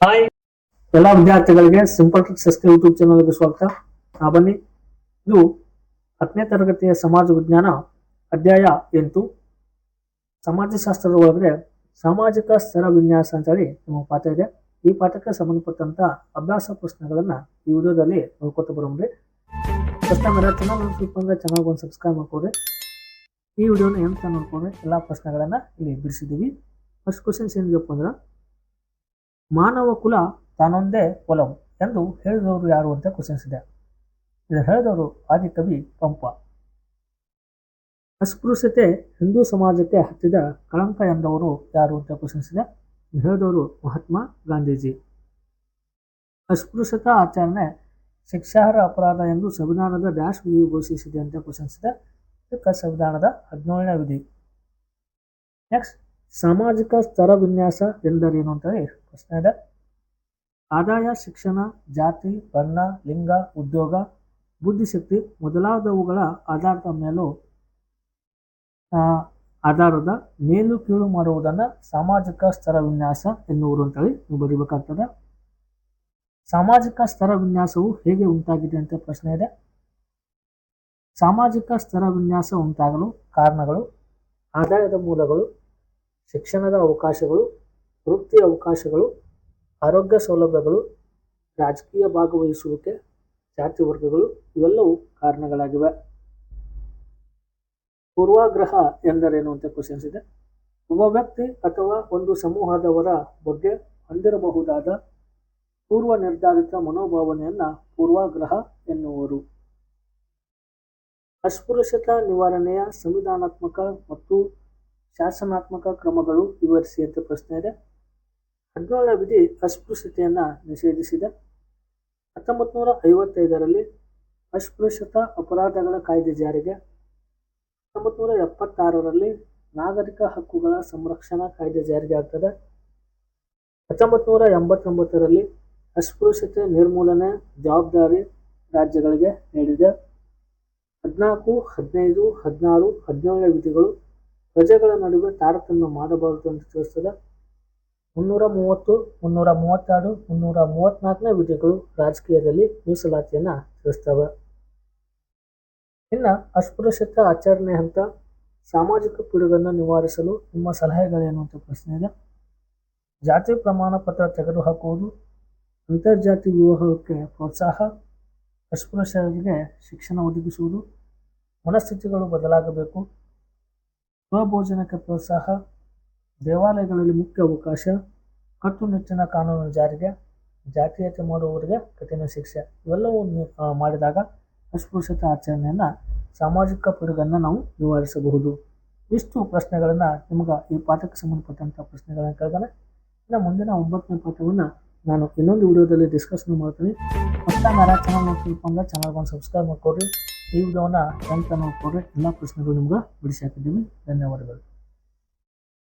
Hi ಎಲ್ಲ ವಿದ್ಯಾರ್ಥಿಗಳಿಗೆ simple tricks YouTube ಚಾನಲ್ಗೆ ಸ್ವಾಗತ. ನಾ ಬನ್ನಿ. ಇದು ಹತ್ತನೇ ತರಗತಿಯ ಸಮಾಜ ವಿಜ್ಞಾನ ಅಧ್ಯಾಯ ಎಂಟು. ಸಮಾಜಶಾಸ್ತ್ರದ ಒಳಗಡೆ ಸಾಮಾಜಿಕ ಸ್ತರ ವಿನ್ಯಾಸ ಅಂತೇಳಿ ನಮ್ಮ ಪಾಠ ಇದೆ. ಈ ಪಾಠಕ್ಕೆ ಸಂಬಂಧಪಟ್ಟಂತ ಅಭ್ಯಾಸ ಪ್ರಶ್ನೆಗಳನ್ನ ಈ ವಿಡಿಯೋದಲ್ಲಿ ನೋಡ್ಕೊತ ಬರೋಮ್ರಿ ಫಸ್ಟ್ ಟೈಮ್ ಎಲ್ಲ ಚಾನಲ್ ಸ್ವಲ್ಪ ಚಾನಲ್ಗೆ ಚಾನಲ್ ಒಂದು ಸಬ್ಸ್ಕ್ರೈಬ್ ಮಾಡ್ಕೊಡ್ರಿ. ಈ ವಿಡಿಯೋನ ಎಂತ ನೋಡ್ಕೊಂಡ್ರೆ? ಎಲ್ಲ ಪ್ರಶ್ನೆಗಳನ್ನ ಇಲ್ಲಿ ಬಿಡಿಸಿದ್ದೀವಿ. ಫಸ್ಟ್ ಕ್ವಶನ್ಸ್ ಏನಿದೆಪ್ಪ ಅಂದ್ರೆ ಮಾನವ ಕುಲ ತಾನೊಂದೇ ಒಲವು ಎಂದು ಹೇಳಿದವರು ಯಾರು ಅಂತ ಕ್ವಶನ್ಸ್ ಇದೆ ಹೇಳಿದವರು ಆದಿಕವಿ ಪಂಪ. ಅಸ್ಪೃಶ್ಯತೆ ಹಿಂದೂ ಸಮಾಜಕ್ಕೆ ಹತ್ತಿದ ಕಳಂಕ ಎಂದವರು ಯಾರು ಅಂತ ಕ್ವಶನ್ಸ್ ಇದೆ ಹೇಳಿದವರು ಮಹಾತ್ಮ ಗಾಂಧೀಜಿ. ಅಸ್ಪೃಶ್ಯತಾ ಆಚರಣೆ ಶಿಕ್ಷಾರ್ಹ ಅಪರಾಧ ಎಂದು ಸಂವಿಧಾನದ ಡ್ಯಾಶ್ ವಿಧಿ ಘೋಷಿಸಿದೆ ಅಂತ ಕ್ವಶನ್ಸ್ ಇದೆ ಸಂವಿಧಾನದ ಹದಿನೇಳನೇ ವಿಧಿ. ನೆಕ್ಸ್ಟ್, ಸಾಮಾಜಿಕ ಸ್ತರ ವಿನ್ಯಾಸ ಎಂದರೇನು ಅಂತೇಳಿ ಪ್ರಶ್ನೆ ಇದೆ ಆದಾಯ, ಶಿಕ್ಷಣ, ಜಾತಿ ಬಣ್ಣ ಲಿಂಗ, ಉದ್ಯೋಗ, ಬುದ್ಧಿಶಕ್ತಿ ಮೊದಲಾದವುಗಳ ಆಧಾರದ ಮೇಲೂ ಆಧಾರದ ಮೇಲು ಕೀಳು ಮಾಡುವುದನ್ನ ಸಾಮಾಜಿಕ ಸ್ತರ ವಿನ್ಯಾಸ ಎನ್ನುವರು ಅಂತೇಳಿ ನೀವು ಬರೀಬೇಕಾಗ್ತದೆ. ಸಾಮಾಜಿಕ ಸ್ತರ ವಿನ್ಯಾಸವು ಹೇಗೆ ಉಂಟಾಗಿದೆ ಅಂತ ಪ್ರಶ್ನೆ ಇದೆ. ಸಾಮಾಜಿಕ ಸ್ತರ ವಿನ್ಯಾಸ ಉಂಟಾಗಲು ಕಾರಣಗಳು, ಆದಾಯದ ಮೂಲಗಳು, ಶಿಕ್ಷಣದ ಅವಕಾಶಗಳು ವೃತ್ತಿ ಅವಕಾಶಗಳು, ಆರೋಗ್ಯ ಸೌಲಭ್ಯಗಳು, ರಾಜಕೀಯ ಭಾಗವಹಿಸುವಿಕೆ, ಜಾತಿ ವರ್ಗಗಳು ಇವೆಲ್ಲವೂ ಕಾರಣಗಳಾಗಿವೆ. ಪೂರ್ವಾಗ್ರಹ ಎಂದರೇನು ಅಂತ ಕ್ವಶನ್ಸ್ ಇದೆ. ಒಬ್ಬ ವ್ಯಕ್ತಿ ಅಥವಾ ಒಂದು ಸಮೂಹದವರ ಬಗ್ಗೆ ಹೊಂದಿರಬಹುದಾದ ಪೂರ್ವ ನಿರ್ಧಾರಿತ ಮನೋಭಾವನೆಯನ್ನ ಪೂರ್ವಾಗ್ರಹ ಎನ್ನುವರು. ಅಸ್ಪೃಶ್ಯತಾ ನಿವಾರಣೆಯ ಸಂವಿಧಾನಾತ್ಮಕ ಮತ್ತು ಶಾಸನಾತ್ಮಕ ಕ್ರಮಗಳು ವಿವರಿಸಿ ಅಂತ ಪ್ರಶ್ನೆ ಇದೆ. ಹದಿನೇಳನೇ ವಿಧಿ ಅಸ್ಪೃಶ್ಯತೆಯನ್ನು ನಿಷೇಧಿಸಿದೆ. ಹತ್ತೊಂಬತ್ತು ನೂರ ಐವತ್ತೈದರಲ್ಲಿ ಅಸ್ಪೃಶ್ಯತಾ ಅಪರಾಧಗಳ ಕಾಯ್ದೆ ಜಾರಿಗೆ. ಹತ್ತೊಂಬತ್ತು ನೂರ ಎಪ್ಪತ್ತಾರರಲ್ಲಿ ನಾಗರಿಕ ಹಕ್ಕುಗಳ ಸಂರಕ್ಷಣಾ ಕಾಯ್ದೆ ಜಾರಿಗೆ ಆಗ್ತದೆ. ಹತ್ತೊಂಬತ್ತು ನೂರ ಎಂಬತ್ತೊಂಬತ್ತರಲ್ಲಿ ಅಸ್ಪೃಶ್ಯತೆ ನಿರ್ಮೂಲನೆ ಜವಾಬ್ದಾರಿ ರಾಜ್ಯಗಳಿಗೆ ನೀಡಿದೆ. ಹದಿನಾಲ್ಕು, ಹದಿನೈದು, ಹದಿನಾರು, ಹದಿನೇಳನೇ ವಿಧಿಗಳು ಪ್ರಜೆಗಳ ನಡುವೆ ತಾರತಮ್ಯ ಮಾಡಬಾರದು ಅಂತ ತಿಳಿಸ್ತದೆ. ಮುನ್ನೂರ ಮೂವತ್ತು ಮುನ್ನೂರ ಮೂವತ್ತೆರಡು ಮುನ್ನೂರ ಮೂವತ್ನಾಲ್ಕನೇ ವಿಧಿಗಳು ರಾಜಕೀಯದಲ್ಲಿ ಮೀಸಲಾತಿಯನ್ನ ತಿಳಿಸ್ತವೆ. ಇನ್ನು ಅಸ್ಪೃಶ್ಯತ ಆಚರಣೆ ಹಂತ ಸಾಮಾಜಿಕ ಪಿಡುಗನ್ನು ನಿವಾರಿಸಲು ನಿಮ್ಮ ಸಲಹೆಗಳೇನು ಅಂತ ಪ್ರಶ್ನೆ ಇದೆ. ಜಾತಿ ಪ್ರಮಾಣ ಪತ್ರ ತೆಗೆದುಹಾಕುವುದು ಅಂತರ್ಜಾತಿ ವಿವಾಹಕ್ಕೆ ಪ್ರೋತ್ಸಾಹ, ಅಸ್ಪೃಶ್ಯರಿಗೆ ಶಿಕ್ಷಣ ಒದಗಿಸುವುದು, ಮನಸ್ಥಿತಿಗಳು ಬದಲಾಗಬೇಕು, ಸ್ವಭೋಜನಕ್ಕೆ ಪ್ರೋತ್ಸಾಹ ದೇವಾಲಯಗಳಲ್ಲಿ ಮುಖ್ಯ ಅವಕಾಶ ಕಟ್ಟುನಿಟ್ಟಿನ ಕಾನೂನು ಜಾರಿಗೆ, ಜಾತೀಯತೆ ಮಾಡುವವರಿಗೆ ಕಠಿಣ ಶಿಕ್ಷೆ. ಇವೆಲ್ಲವೂ ಮಾಡಿದಾಗ ಅಸ್ಪೃಶ್ಯತೆ ಆಚರಣೆಯನ್ನು, ಸಾಮಾಜಿಕ ಪಿಡುಗನ್ನು ನಾವು ನಿವಾರಿಸಬಹುದು. ಇಷ್ಟು ಪ್ರಶ್ನೆಗಳನ್ನು ನಿಮ್ಗೆ ಈ ಪಾಠಕ್ಕೆ ಸಂಬಂಧಪಟ್ಟಂಥ ಪ್ರಶ್ನೆಗಳನ್ನು ಕೇಳಿದಾನೆ. ಇನ್ನು ಮುಂದಿನ ಒಂಬತ್ತನೇ ಪಾಠವನ್ನು ನಾನು ಇನ್ನೊಂದು ವಿಡಿಯೋದಲ್ಲಿ ಡಿಸ್ಕಷನ್ ಮಾಡ್ತೀನಿ. ಹೊಸ ನಾನು ಚಾನಲ್ ನೋಡ್ತಿಲ್ಪ ಅಂದ್ರೆ ಚಾನಲ್ಗೆ ಒಂದು ಸಬ್ಸ್ಕ್ರೈಬ್ ಮಾಡ್ಕೊಡ್ರಿ. ಈ ವಿಡಿಯೋನ ಎಂತ ನೋಡ್ಕೊಡ್ರಿ ಎಲ್ಲ ಪ್ರಶ್ನೆಗಳು ನಿಮ್ಗೆ ಬಿಡಿಸಿ ಹಾಕಿದ್ದೀವಿ. ಧನ್ಯವಾದಗಳು.